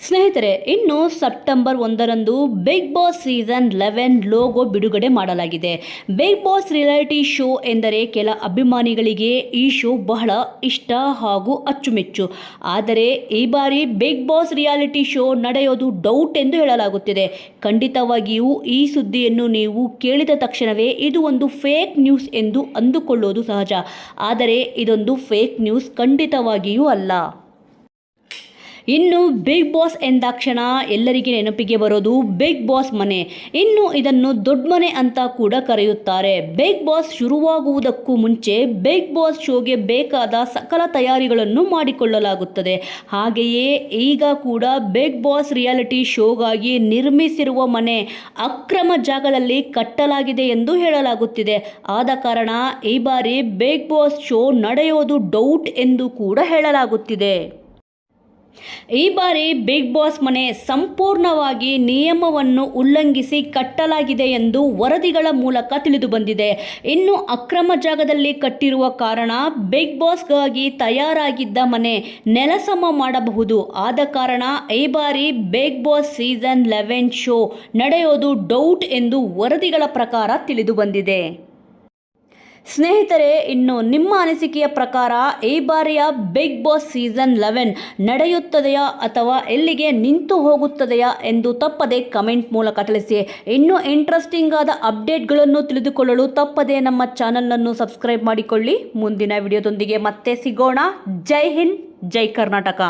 ಸ್ನೇಹಿತರೆ, ಇನ್ನು ಸೆಪ್ಟೆಂಬರ್ ಒಂದರಂದು big boss season eleven logo ಬಿಡುಗಡೆ ಮಾಡಲಾಗಿದೆ. ಬಿಗ್ ಬಾಸ್ ರಿಯಾಲಿಟಿ ಶೋ ಎಂದರೆ ಕೆಲ ಅಭಿಮಾನಿಗಳಿಗೆ ಈ ಶೋ ಬಹಳ ಇಷ್ಟ ಹಾಗೂ ಅಚ್ಚುಮೆಚ್ಚು. ಆದರೆ, ಈ ಬಾರಿ ಬಿಗ್ ಬಾಸ್ ರಿಯಾಲಿಟಿ ಶೋ ನಡೆಯೋದು ಡೌಟ್ ಎಂದು ಹೇಳಲಾಗುತ್ತಿದೆ. ಖಂಡಿತವಾಗಿಯೂ ಈ ಸುದ್ದಿಯನ್ನು ನೀವು ಕೇಳಿದ ತಕ್ಷಣವೇ ಇದು ಒಂದು ಫೇಕ್ ನ್ಯೂಸ್ ಎಂದು ಅಂದುಕೊಳ್ಳೋದು ಸಹಜ. ಆದರೆ, ಇದೊಂದು ಫೇಕ್ ನ್ಯೂಸ್ ಖಂಡಿತವಾಗಿಯೂ ಅಲ್ಲ. ಇನ್ನು ಬಿಗ್ ಬಾಸ್ ಎಂದಾಕ್ಷಣ ಎಲ್ಲರಿಗೆ ನೆನಪಿಗೆ ಬರೋದು ಬಿಗ್ ಬಾಸ್ ಮನೆ. ಇನ್ನು ಇದನ್ನು ದೊಡ್ಡ ಮನೆ ಅಂತ ಕೂಡ ಕರೆಯುತ್ತಾರೆ. ಬಿಗ್ ಬಾಸ್ ಶುರುವಾಗುವುದಕ್ಕೂ ಮುಂಚೆ ಬಿಗ್ ಬಾಸ್ ಶೋಗೆ ಬೇಕಾದ ಸಕಲ ತಯಾರಿಗಳನ್ನು ಮಾಡಿಕೊಳ್ಳಲಾಗುತ್ತದೆ. ಹಾಗೆಯೇ ಈಗ ಕೂಡ ಬಿಗ್ ಬಾಸ್ ರಿಯಾಲಿಟಿ ಶೋಗಾಗಿ ನಿರ್ಮಿಸಿರುವ ಮನೆ ಅಕ್ರಮ ಜಾಗದಲ್ಲಿ ಕಟ್ಟಲಾಗಿದೆ ಎಂದು ಹೇಳಲಾಗುತ್ತಿದೆ. ಆದ ಕಾರಣ ಈ ಬಾರಿ ಬಿಗ್ ಬಾಸ್ ಶೋ ನಡೆಯೋದು ಡೌಟ್ ಎಂದು ಕೂಡ ಹೇಳಲಾಗುತ್ತಿದೆ. ಈ ಬಾರಿ ಬಿಗ್ ಬಾಸ್ ಮನೆ ಸಂಪೂರ್ಣವಾಗಿ ನಿಯಮವನ್ನು ಉಲ್ಲಂಘಿಸಿ ಕಟ್ಟಲಾಗಿದೆ ಎಂದು ವರದಿಗಳ ಮೂಲಕ ತಿಳಿದು ಬಂದಿದೆ. ಇನ್ನು ಅಕ್ರಮ ಜಾಗದಲ್ಲಿ ಕಟ್ಟಿರುವ ಕಾರಣ ಬಿಗ್ ಬಾಸ್ಗಾಗಿ ತಯಾರಾಗಿದ್ದ ಮನೆ ನೆಲಸಮ ಮಾಡಬಹುದು. ಆದ ಕಾರಣ ಈ ಬಾರಿ Bigg Boss season eleven show ನಡೆಯೋದು ಡೌಟ್ ಎಂದು ವರದಿಗಳ ಪ್ರಕಾರ ತಿಳಿದು ಬಂದಿದೆ. ಸ್ನೇಹಿತರೆ, ಇನ್ನು ನಿಮ್ಮ ಅನಿಸಿಕೆಯ ಪ್ರಕಾರ ಈ ಬಾರಿಯ ಬಿಗ್ ಬಾಸ್ ಸೀಸನ್ ಲೆವೆನ್ ನಡೆಯುತ್ತದೆಯಾ ಅಥವಾ ಎಲ್ಲಿಗೆ ನಿಂತು ಹೋಗುತ್ತದೆಯಾ ಎಂದು ತಪ್ಪದೆ ಕಮೆಂಟ್ ಮೂಲಕ ತಿಳಿಸಿ. ಇನ್ನೂ ಇಂಟ್ರೆಸ್ಟಿಂಗ್ ಆದ ಅಪ್ಡೇಟ್ಗಳನ್ನು ತಿಳಿದುಕೊಳ್ಳಲು ತಪ್ಪದೆ ನಮ್ಮ ಚಾನಲನ್ನು ಸಬ್ಸ್ಕ್ರೈಬ್ ಮಾಡಿಕೊಳ್ಳಿ. ಮುಂದಿನ ವಿಡಿಯೋದೊಂದಿಗೆ ಮತ್ತೆ ಸಿಗೋಣ. ಜೈ ಹಿಂದ್, ಜೈ ಕರ್ನಾಟಕ.